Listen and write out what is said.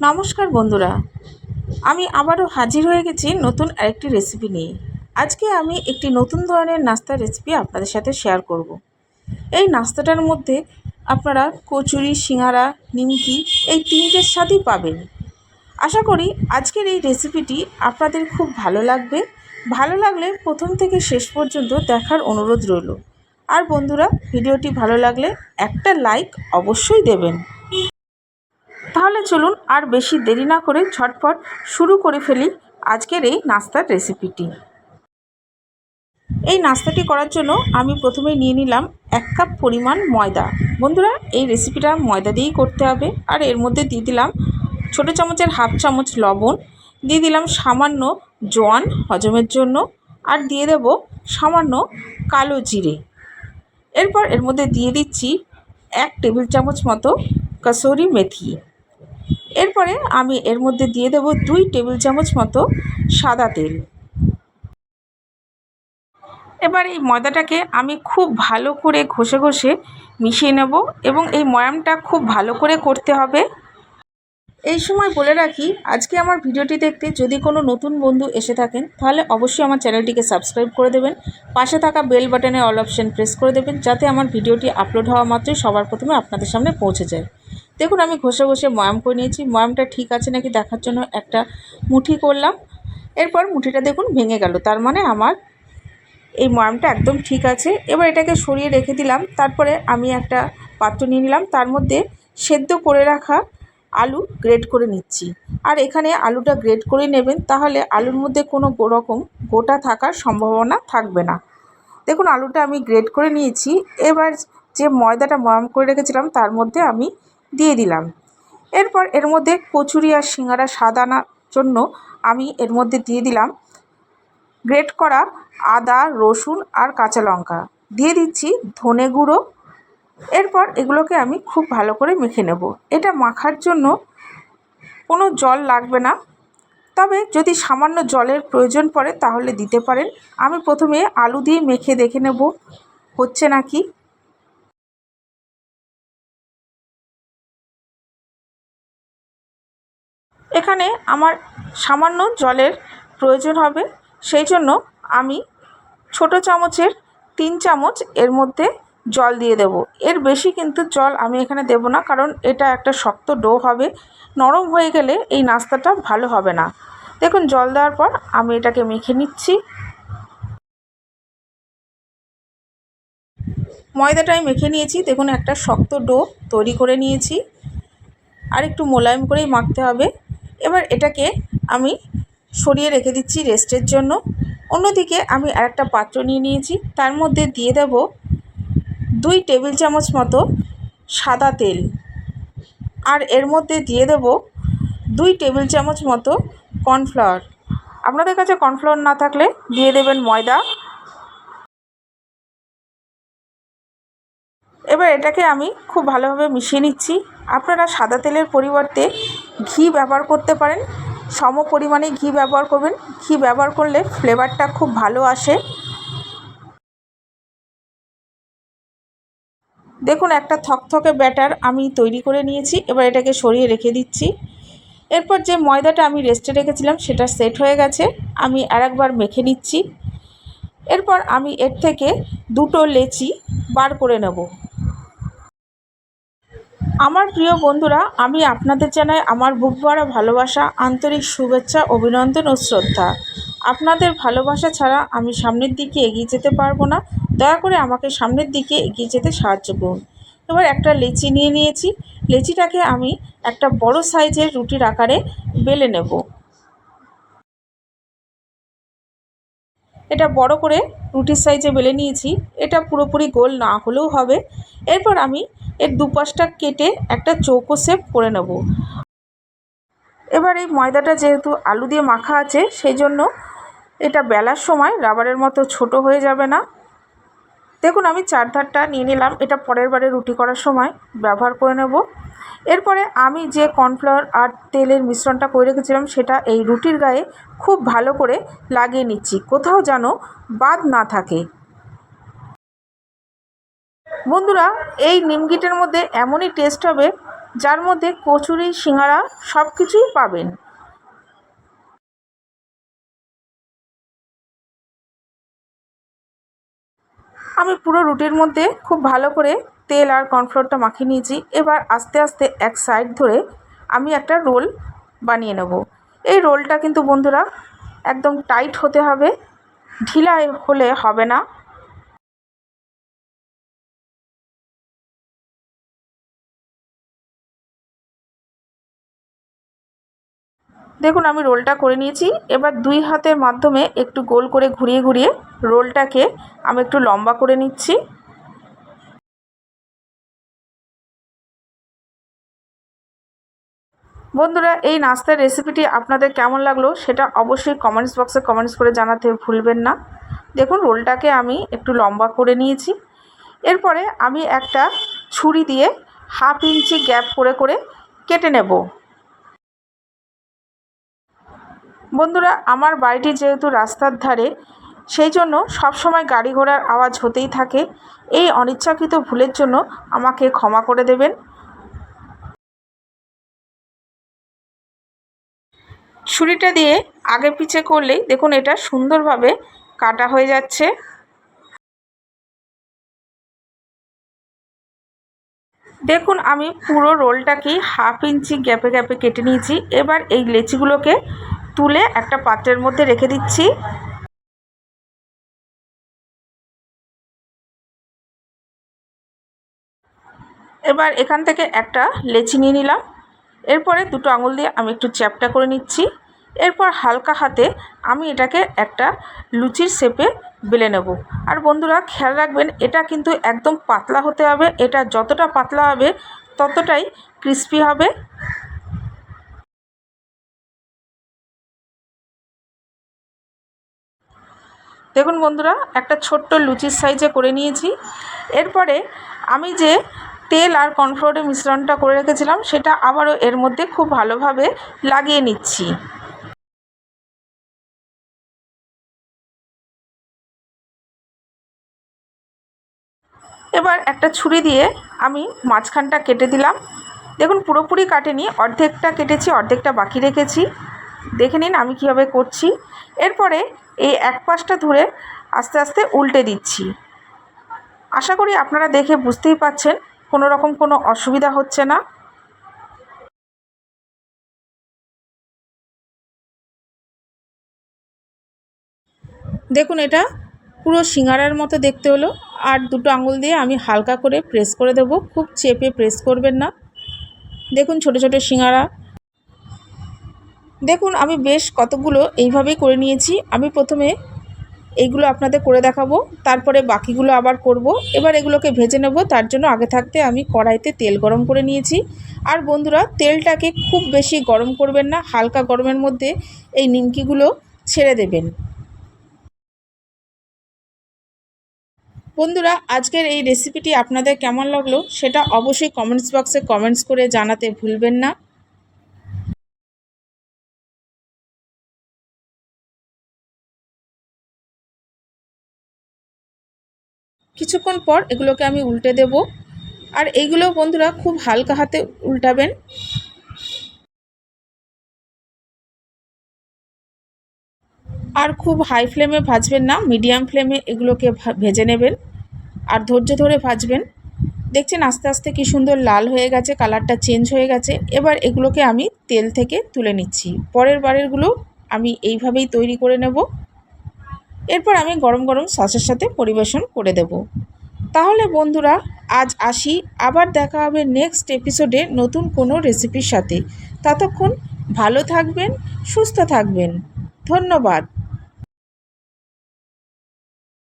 নমস্কার বন্ধুরা। আমি আবারও হাজির হয়ে গেছি নতুন আরেকটি রেসিপি নিয়ে। আজকে আমি একটি নতুন ধরনের নাস্তার রেসিপি আপনাদের সাথে শেয়ার করব। এই নাস্তাটার মধ্যে আপনারা কচুরি, সিঙ্গারা, নিমকি এই তিনটের স্বাদই পাবেন। আশা করি আজকের এই রেসিপিটি আপনাদের খুব ভালো লাগবে। ভালো লাগলে প্রথম থেকে শেষ পর্যন্ত দেখার অনুরোধ রইল। আর বন্ধুরা, ভিডিওটি ভালো লাগলে একটা লাইক অবশ্যই দেবেন। তাহলে চলুন আর বেশি দেরি না করে ঝটপট শুরু করে ফেলি আজকের এই নাস্তার রেসিপিটি। এই নাস্তাটি করার জন্য আমি প্রথমে নিয়ে নিলাম এক কাপ পরিমাণ ময়দা। বন্ধুরা, এই রেসিপিটা ময়দা দিয়েই করতে হবে। আর এর মধ্যে দিয়ে দিলাম ছোটো চামচের হাফ চামচ লবণ, দিয়ে দিলাম সামান্য জোয়ান হজমের জন্য, আর দিয়ে দেব সামান্য কালো জিরে। এরপর এর মধ্যে দিয়ে দিচ্ছি এক টেবিল চামচ মতো কসুরি মেথি। এরপরে আমি এর মধ্যে দিয়ে দেব দুই টেবিল চামচ মতো সাদা তেল। এবার এই ময়দাটাকে আমি খুব ভালো করে ঘষে ঘষে মিশিয়ে নেব এবং এই ময়ামটা খুব ভালো করে করতে হবে। এই সময় বলে রাখি, আজকে আমার ভিডিওটি দেখতে যদি কোনো নতুন বন্ধু এসে থাকেন, তাহলে অবশ্যই আমার চ্যানেলটিকে সাবস্ক্রাইব করে দেবেন। পাশে থাকা বেল বাটনে অল অপশান প্রেস করে দেবেন, যাতে আমার ভিডিওটি আপলোড হওয়া মাত্রই সবার প্রথমে আপনাদের সামনে পৌঁছে যায়। দেখুন, আমি ঘষে ঘষে ময়াম করে নিয়েছি। ময়ামটা ঠিক আছে নাকি দেখার জন্য একটা মুঠি করলাম। এরপর মুঠিটা দেখুন ভেঙে গেল। তার মানে আমার এই ময়ামটা একদম ঠিক আছে। এবার এটাকে সরিয়ে রেখে দিলাম। তারপরে আমি একটা পাত্র নিয়ে নিলাম। তার মধ্যে সেদ্ধ করে রাখা আলু গ্রেড করে নিচ্ছি। আর এখানে আলুটা গ্রেড করে নেবেন, তাহলে আলুর মধ্যে কোনো রকম গোটা থাকার সম্ভাবনা থাকবে না। দেখুন, আলুটা আমি গ্রেড করে নিয়েছি। এবার যে ময়দাটা ময়াম করে রেখেছিলাম, তার মধ্যে আমি দিয়ে দিলাম। এরপর এর মধ্যে কচুরি আর সিঙ্গারা স্বাদ আনার জন্য আমি এর মধ্যে দিয়ে দিলাম গ্রেট করা আদা, রসুন আর কাঁচা লঙ্কা। দিয়ে দিচ্ছি ধনে গুঁড়ো। এরপর এগুলোকে আমি খুব ভালো করে মেখে নেব। এটা মাখার জন্য কোনো জল লাগবে না। তবে যদি সামান্য জলের প্রয়োজন পড়ে তাহলে দিতে পারেন। আমি প্রথমে আলু দিয়ে মেখে দেখে নেব, হচ্ছে নাকি। এখানে আমার সামান্য জলের প্রয়োজন হবে। সেই জন্য আমি ছোট চামচের তিন চামচ এর মধ্যে জল দিয়ে দেব। এর বেশি কিন্তু জল আমি এখানে দেব না, কারণ এটা একটা শক্ত ডো হবে। নরম হয়ে গেলে এই নাস্তাটা ভালো হবে না। দেখুন, জল দেওয়ার পর আমি এটাকে মেখে নিচ্ছি। ময়দাটা আমি মেখে নিয়েছি। দেখুন, একটা শক্ত ডো তৈরি করে নিয়েছি। আর একটু মোলায়েম করেই মাখতে হবে। এবার এটাকে আমি সরিয়ে রেখে দিচ্ছি রেস্টের জন্য। অন্যদিকে আমি আরেকটা পাত্র নিয়ে নিয়েছি। তার মধ্যে দিয়ে দেব দুই টেবিল চামচ মতো সাদা তেল। আর এর মধ্যে দিয়ে দেব দুই টেবিল চামচ মতো কর্নফ্লাওয়ার। আপনাদের কাছে কর্নফ্লাওয়ার না থাকলে দিয়ে দেবেন ময়দা। এবার এটাকে আমি খুব ভালোভাবে মিশিয়ে নিচ্ছি। আপনারা সাদা তেলের পরিবর্তে ঘি ব্যবহার করতে পারেন। সম পরিমাণে ঘি ব্যবহার করবেন। ঘি ব্যবহার করলে ফ্লেভারটা খুব ভালো আসে। দেখুন, একটা থকথকে ব্যাটার আমি তৈরি করে নিয়েছি। এবার এটাকে সরিয়ে রেখে দিচ্ছি। এরপর যে ময়দাটা আমি রেস্টে রেখেছিলাম, সেটা সেট হয়ে গেছে। আমি আর একবার মেখে নিচ্ছি। এরপর আমি এর থেকে দুটো লেচি বার করে নেব। আমার প্রিয় বন্ধুরা, আমি আপনাদের জানাই আমার বুক ভরা ভালোবাসা, আন্তরিক শুভেচ্ছা, অভিনন্দন ও শ্রদ্ধা। আপনাদের ভালোবাসা ছাড়া আমি সামনের দিকে এগিয়ে যেতে পারব না। দয়া করে আমাকে সামনের দিকে এগিয়ে যেতে সাহায্য করুন। এবার একটা লেচি নিয়ে নিয়েছি। লেচিটাকে আমি একটা বড় সাইজের রুটির আকারে বেলে নেব। এটা বড় করে রুটির সাইজে বেলে নিয়েছি। এটা পুরোপুরি গোল না হলেও হবে। এরপর আমি এর দুপাশটা কেটে একটা চৌকো শেপ করে নেব। এবার এই ময়দাটা যেহেতু আলু দিয়ে মাখা আছে, সেই জন্য এটা বেলার সময় রাবারের মতো ছোট হয়ে যাবে না। দেখুন, আমি চার ধারটা নিয়ে নিলাম, এটা পরের বারে রুটি করার সময় ব্যবহার করে নেব। এরপরে আমি যে কর্নফ্লাওয়ার আর তেলের মিশ্রণটা করে রেখেছিলাম, সেটা এই রুটির গায়ে খুব ভালো করে লাগিয়ে নিচ্ছি। কোথাও যেন বাদ না থাকে। বন্ধুরা, এই নিমকিটের মধ্যে এমনই টেস্ট হবে যার মধ্যে কচুরি, সিঙ্গারা সব কিছুই পাবেন। আমি পুরো রুটির মধ্যে খুব ভালো করে তেল আর কর্নফ্লোরটা মাখিয়ে নিয়েছি। এবার আস্তে আস্তে এক সাইড ধরে আমি একটা রোল বানিয়ে নেব। এই রোলটা কিন্তু বন্ধুরা একদম টাইট হতে হবে ঢিলা হলে হবে না। দেখুন, আমি রোলটা করে নিয়েছি। এবার দুই হাতের মাধ্যমে একটু গোল করে ঘুরিয়ে ঘুরিয়ে রোলটাকে আমি একটু লম্বা করে নিচ্ছি। বন্ধুরা, এই নাস্তার রেসিপিটি আপনাদের কেমন লাগল সেটা অবশ্যই কমেন্টস বক্সে কমেন্টস করে জানাতে ভুলবেন না। দেখুন, রোলটাকে আমি একটু লম্বা করে নিয়েছি। এরপরে আমি একটা ছুরি দিয়ে হাফ ইঞ্চি গ্যাপ করে করে কেটে নেব। বন্ধুরা, আমার বাড়িটি যেহেতু রাস্তার ধারে, সেই জন্য সবসময় গাড়ি ঘোড়ার আওয়াজ হতেই থাকে। এই অনিচ্ছাকৃত ভুলের জন্য আমাকে ক্ষমা করে দেবেন। ছুরিটা দিয়ে আগে পিছে করলেই দেখুন এটা সুন্দরভাবে কাটা হয়ে যাচ্ছে। দেখুন, আমি পুরো রোলটাকেই হাফ ইঞ্চি গ্যাপে গ্যাপে কেটে নিয়েছি। এবার এই লেচিগুলোকে তুলে একটা পাত্রের মধ্যে রেখে দিচ্ছি। এবার এখান থেকে একটা লেচি নিয়ে নিলাম। এরপরে দুটো আঙুল দিয়ে আমি একটু চ্যাপটা করে নিচ্ছি। এরপর হালকা হাতে আমি এটাকে একটা লুচির শেপে বেলে নেব। আর বন্ধুরা, খেয়াল রাখবেন, এটা কিন্তু একদম পাতলা হতে হবে। এটা যতটা পাতলা হবে, ততটাই ক্রিস্পি হবে। দেখুন বন্ধুরা, একটা ছোট্ট লুচির সাইজে করে নিয়েছি। এরপরে আমি যে তেল আর কর্নফ্লোরের মিশ্রণটা করে রেখেছিলাম, সেটা আবারও এর মধ্যে খুব ভালোভাবে লাগিয়ে নিচ্ছি। এবার একটা ছুরি দিয়ে আমি মাঝখানটা কেটে দিলাম। দেখুন, পুরোপুরি কাটেনি, অর্ধেকটা কেটেছি, অর্ধেকটা বাকি রেখেছি। দেখে নিন আমি কীভাবে করছি। এরপরে এই এক পাশটা ধরে আস্তে আস্তে উল্টে দিচ্ছি। আশা করি আপনারা দেখে বুঝতেই পাচ্ছেন, কোনো রকম কোনো অসুবিধা হচ্ছে না। দেখুন এটা পুরো সিঙ্গারার মতো দেখতে হলো। আর দুটো আঙুল দিয়ে আমি হালকা করে প্রেস করে দেব। খুব চেপে প্রেস করবেন না। দেখুন ছোট ছোট সিঙ্গারা দেখুন, আমি বেশ কতগুলো এইভাবেই করে নিয়েছি। আমি প্রথমে এইগুলো আপনাদের করে দেখাবো, তারপরে বাকিগুলো আবার করব। এবার এগুলোকে ভেজে নেব, তার জন্য আগে থাকতে আমি কড়াইতে তেল গরম করে নিয়েছি। আর বন্ধুরা, তেলটাকে খুব বেশি গরম করবেন না, হালকা গরমের মধ্যে এই নিমকিগুলো ছেড়ে দেবেন। বন্ধুরা, আজকের এই রেসিপিটি আপনাদের কেমন লাগল সেটা অবশ্যই কমেন্টস বক্সে কমেন্টস করে জানাতে ভুলবেন না। কিছুক্ষণ পর এগুলোকে আমি উল্টে দেব। আর এইগুলো বন্ধুরা খুব হালকা হাতে উল্টাবেন। আর খুব হাই ফ্লেমে ভাজবেন না, মিডিয়াম ফ্লেমে এগুলোকে ভেজে নেবেন। আর ধৈর্য ধরে ভাজবেন। দেখছেন আস্তে আস্তে কি সুন্দর লাল হয়ে গেছে, কালারটা চেঞ্জ হয়ে গেছে। এবার এগুলোকে আমি তেল থেকে তুলে নিচ্ছি। পরের বারেরগুলো আমি এইভাবেই তৈরি করে নেব। এরপর আমি গরম গরম সসের সাথে পরিবেশন করে দেব। তাহলে বন্ধুরা, আজ আসি। আবার দেখা হবে নেক্সট এপিসোডে নতুন কোনো রেসিপির সাথে। ততক্ষণ ভালো থাকবেন, সুস্থ থাকবেন। ধন্যবাদ।